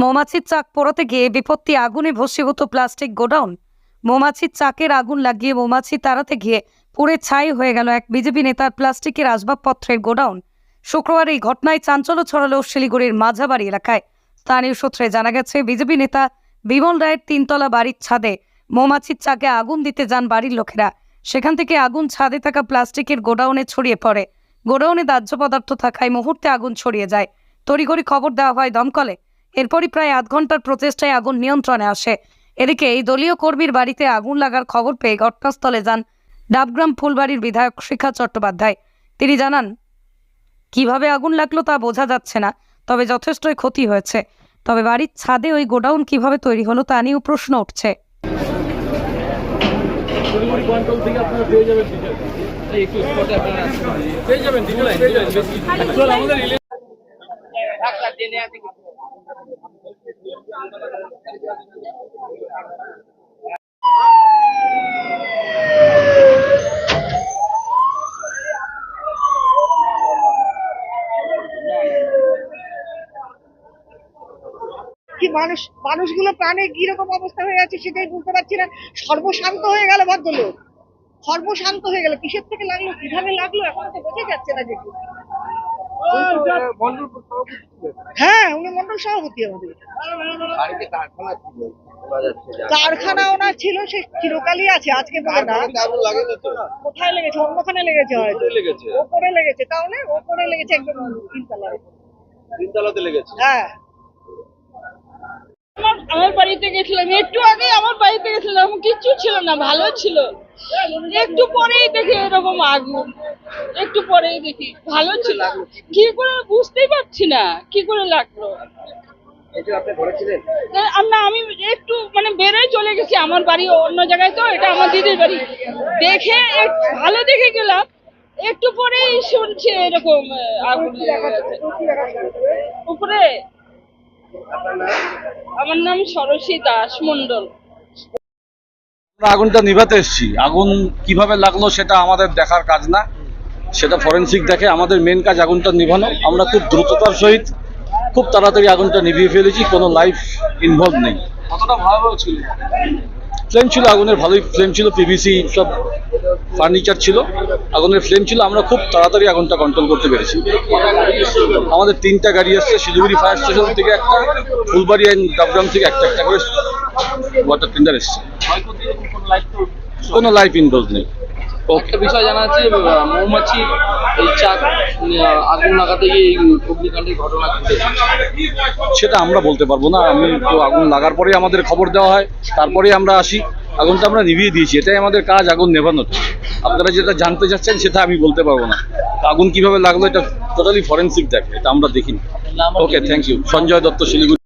মৌমাছির চাক পোড়াতে গিয়ে বিপত্তি আগুনে ভস্মীভূত প্লাস্টিক গোডাউন। মৌমাছির চাকের আগুন লাগিয়ে মৌমাছি তাড়াতে গিয়ে পুড়ে ছাই হয়ে গেল এক বিজেপি নেতার প্লাস্টিকের আসবাবপত্রের গোডাউন। শুক্রবার এই ঘটনায় চাঞ্চল্য ছড়ালো শিলিগুড়ির মাঝাবাড়ি এলাকায়। স্থানীয় সূত্রে জানা গেছে, বিজেপি নেতা বিমল রায়ের তিনতলা বাড়ির ছাদে মৌমাছির চাকে আগুন দিতে যান বাড়ির লোকেরা। সেখান থেকে আগুন ছাদে থাকা প্লাস্টিকের গোডাউনে ছড়িয়ে পড়ে। গোডাউনে দাহ্য পদার্থ থাকায় মুহূর্তে আগুন ছড়িয়ে যায়। তড়িঘড়ি খবর দেওয়া হয় দমকলে। এরপরই প্রায় আধ ঘণ্টার প্রচেষ্টায় আগুন নিয়ন্ত্রণে আসে। এদিকে এই দলীয় কর্মীর বাড়িতে আগুন লাগার খবর পেয়ে ঘটনাস্থলে যান ডাবগ্রাম ফুলবাড়ির বিধায়ক শিখা চট্টোপাধ্যায়। তিনি জানান, কীভাবে আগুন লাগল তা বোঝা যাচ্ছে না, তবে যথেষ্টই ক্ষতি হয়েছে। তবে বাড়ির ছাদে ওই গোডাউন কীভাবে তৈরি হলো তা নিয়েও প্রশ্ন উঠছে ডিটেল একটু স্পটে আপনারা পেয়ে যাবেন ডিটেল পেয়ে যাবেন বেশি অ্যাকচুয়াল আমাদের ইলে- কি মানুষ মানুষগুলো প্রাণে কীরকম অবস্থা হয়ে আছে সেটাই বুঝতে পারছি না। সর্বশান্ত হয়ে গেল ভদ্রলোক। সর্বশান্ত হয়ে গেল। কিসের থেকে লাগল? কীভাবে লাগল? এখনও তো বোঝা যাচ্ছে না দেখি হ্যাঁ উনি মন্ডল সভাপতি আমাদের। কারখানা ওনার ছিল সে চিরকালই আছে আজকে বলে না কোথায় লেগেছে? অন্যখানে লেগেছে হয়তো। লেগেছে? ওপরে লেগেছে তাহলে ওপরে লেগেছে একদম তিনতলায়। তিনতলাতে লেগেছে? হ্যাঁ। আমার আমার বাড়িতে গেছিলাম একটু আগে আমার বাড়িতে গেছিলাম কিচ্ছু ছিল না ভালো ছিল। একটু পরেই দেখি এরকম আগুন। একটু পরেই দেখি ভালো ছিল। কি করে বুঝতেই পারছি না কি করে লাগল? এটা আপনি ধরেছিলেন এ, আমরা আমি একটু মানে বেরোয় চলে গেছি আমার বাড়ি অন্য জায়গায় তো এটা আমার দিদির বাড়ি। দেখে ভালো দেখে গেলাম একটু পরেই শুনছি এরকম আগুন উপরে আমার নাম সরসী দাস মন্ডল আমরা আগুনটা নিভাতে এসেছি। আগুন কীভাবে লাগল সেটা আমাদের দেখার কাজ না। সেটা ফরেনসিক দেখে আমাদের মেন কাজ আগুনটা নিভানো। আমরা খুব দ্রুততার সহিত খুব তাড়াতাড়ি আগুনটা নিভিয়ে ফেলেছি কোনো লাইফ ইনভলভ নেই। কতটা ভয়াবহ ছিল? ফ্লেম ছিল আগুনের ভালোই ফ্লেম ছিল পিভিসি সব ফার্নিচার ছিল আগুনের ফ্লেম ছিল আমরা খুব তাড়াতাড়ি আগুনটা কন্ট্রোল করতে পেরেছি। আমাদের তিনটা গাড়ি আসছে শিলিগুড়ি ফায়ার স্টেশন থেকে একটা ফুলবাড়ি অ্যান্ড ডাবগ্রাম থেকে একটা একটা করে ওয়াটার টেন্ডার এসছে। কোনো লাইফ ইনভলভ নেই। একটা বিষয় জানা আছে মৌমাছি এই চাক আগুন লাগাতে গিয়ে এই অগ্নিকাণ্ডের ঘটনা ঘটেছে সেটা আমরা বলতে পারব না। আমি তো আগুন লাগার পরে আমাদের খবর দেওয়া হয় তারপরে আমরা আসি। আগুন তো আমরা নিভিয়ে দিয়েছি এটাই আমাদের কাজ আগুন নেভানোর। আপনারা যেটা জানতে চাচ্ছেন সেটা আমি বলতে পারব না। আগুন কীভাবে লাগল এটা টোটালি ফরেন্সিক দেখে এটা আমরা দেখিনি। Okay thank you Sanjay Dutta Siliguri.